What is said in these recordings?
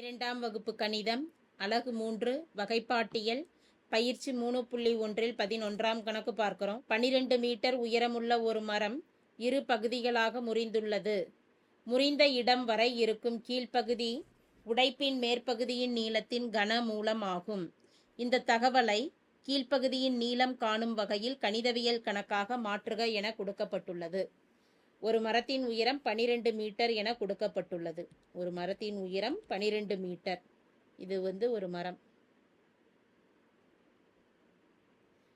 பனிரெண்டாம் வகுப்பு கணிதம் அலகு மூன்று வகைப்பாட்டியல் பயிற்சி மூணு புள்ளி ஒன்றில் பதினொன்றாம் கணக்கு பார்க்கிறோம். பனிரெண்டு மீட்டர் உயரமுள்ள ஒரு மரம் இரு பகுதிகளாக முறிந்துள்ளது. முறிந்த இடம் வரை இருக்கும் கீழ்ப்பகுதி உடைப்பின் மேற்பகுதியின் நீளத்தின் கன மூலம் ஆகும் இந்த தகவலை கீழ்ப்பகுதியின் நீளம் காணும் வகையில் கணிதவியல் கணக்காக மாற்றுக என கொடுக்கப்பட்டுள்ளது. ஒரு மரத்தின் உயரம் பனிரெண்டு மீட்டர் என கொடுக்கப்பட்டுள்ளது. ஒரு மரத்தின் உயரம் பனிரெண்டு மீட்டர். இது வந்து ஒரு மரம்.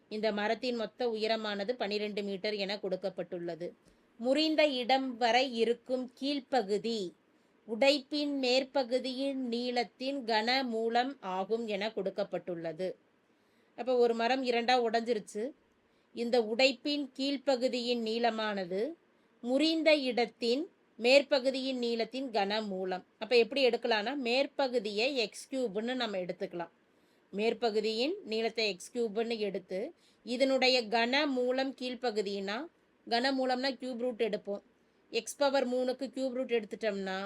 இந்த மரத்தின் மொத்த உயரமானது பனிரெண்டு மீட்டர் என கொடுக்கப்பட்டுள்ளது. முறிந்த இடம் வரை இருக்கும் கீழ்ப்பகுதி உடைப்பின் மேற்பகுதியின் நீளத்தின் கன மூலம் ஆகும் என கொடுக்கப்பட்டுள்ளது. அப்போ ஒரு மரம் இரண்டாக உடஞ்சிருச்சு. இந்த உடைப்பின் கீழ்ப்பகுதியின் நீளமானது முறிந்த இடத்தின் மேற்பகுதியின் நீளத்தின் கன மூலம் அப்போ எப்படி எடுக்கலாம்னா மேற்பகுதியை எக்ஸ் கியூப்னு நம்ம எடுத்துக்கலாம். மேற்பகுதியின் நீளத்தை எக்ஸ் கியூப்னு எடுத்து இதனுடைய கன மூலம் கீழ்ப்பகுதினா கன மூலம்னா கியூப் ரூட் எடுப்போம். எக்ஸ் பவர் மூணுக்கு கியூப் ரூட் எடுத்துட்டோம்னா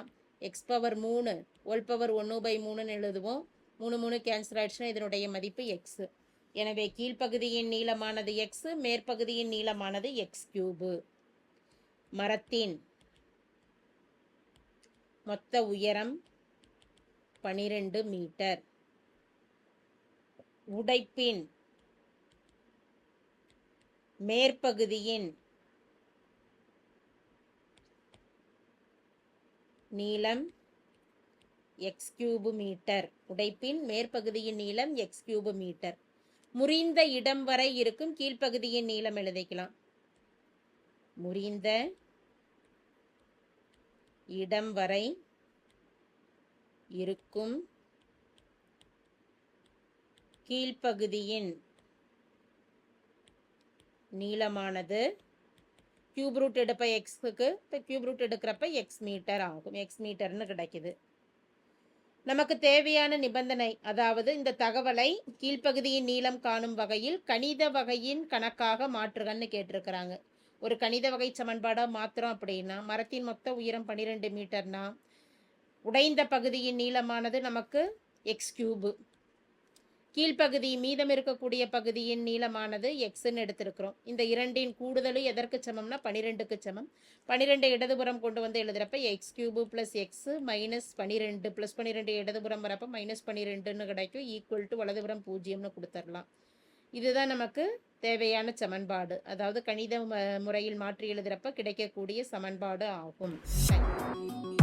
எக்ஸ் பவர் மூணு ஒல் பவர் ஒன்று பை மூணுன்னு எழுதுவோம். மூணு மூணு கேன்சல் ஆயிடுச்சுன்னா இதனுடைய மதிப்பு எக்ஸு எனவே கீழ்ப்பகுதியின் நீளமானது எக்ஸு மேற்பகுதியின் நீளமானது எக்ஸ் கியூபு மரத்தின் மொத்த உயரம் பனிரெண்டு மீட்டர். உடைப்பின் மேற்பகுதியின் நீளம் எக்ஸ் கியூபு மீட்டர். உடைப்பின் மேற்பகுதியின் நீளம் எக்ஸ் கியூபு மீட்டர். முறிந்த இடம் வரை இருக்கும் கீழ்ப்பகுதியின் நீளம் எழுதிக்கலாம். முறிந்த இடம் வரை இருக்கும் கீழ்ப்பகுதியின் நீளமானது. கியூப் ரூட் எடுப்ப எக்ஸுக்கு இப்போ கியூப் ரூட் எடுக்கிறப்ப எக்ஸ் மீட்டர் ஆகும். எக்ஸ் மீட்டர்னு கிடைக்குது. நமக்கு தேவையான நிபந்தனை அதாவது இந்த தகவலை கீழ்ப்பகுதியின் நீளம் காணும் வகையில் கணித வகையின் கணக்காக மாற்றுகன்னு கேட்டிருக்கிறாங்க. ஒரு கணித வகை சமன்பாடாக மாத்திரம் அப்படின்னா மரத்தின் மொத்த உயரம் பன்னிரெண்டு மீட்டர்னா உடைந்த பகுதியின் நீளமானது நமக்கு எக்ஸ் கியூபு கீழ்ப்பகுதி மீதம் இருக்கக்கூடிய பகுதியின் நீளமானது எக்ஸ்ன்னு எடுத்திருக்கிறோம். இந்த இரண்டின் கூடுதலும் எதற்கு சமம்னா பன்னிரெண்டுக்கு சமம். பனிரெண்டு இடதுபுறம் கொண்டு வந்து எழுதுறப்ப x cube plus x minus பனிரெண்டு ப்ளஸ் பன்னிரெண்டு இடதுபுறம் வரப்போ மைனஸ் பன்னிரெண்டுன்னு கிடைக்கும். ஈக்குவல் டு வலதுபுறம் பூஜ்ஜியம்னு கொடுத்துடலாம். இதுதான் நமக்கு தேவையான சமன்பாடு அதாவது கணித ம- முறையில் மாற்றி எழுதுறப்ப கிடைக்கக்கூடிய சமன்பாடு ஆகும் Thank you.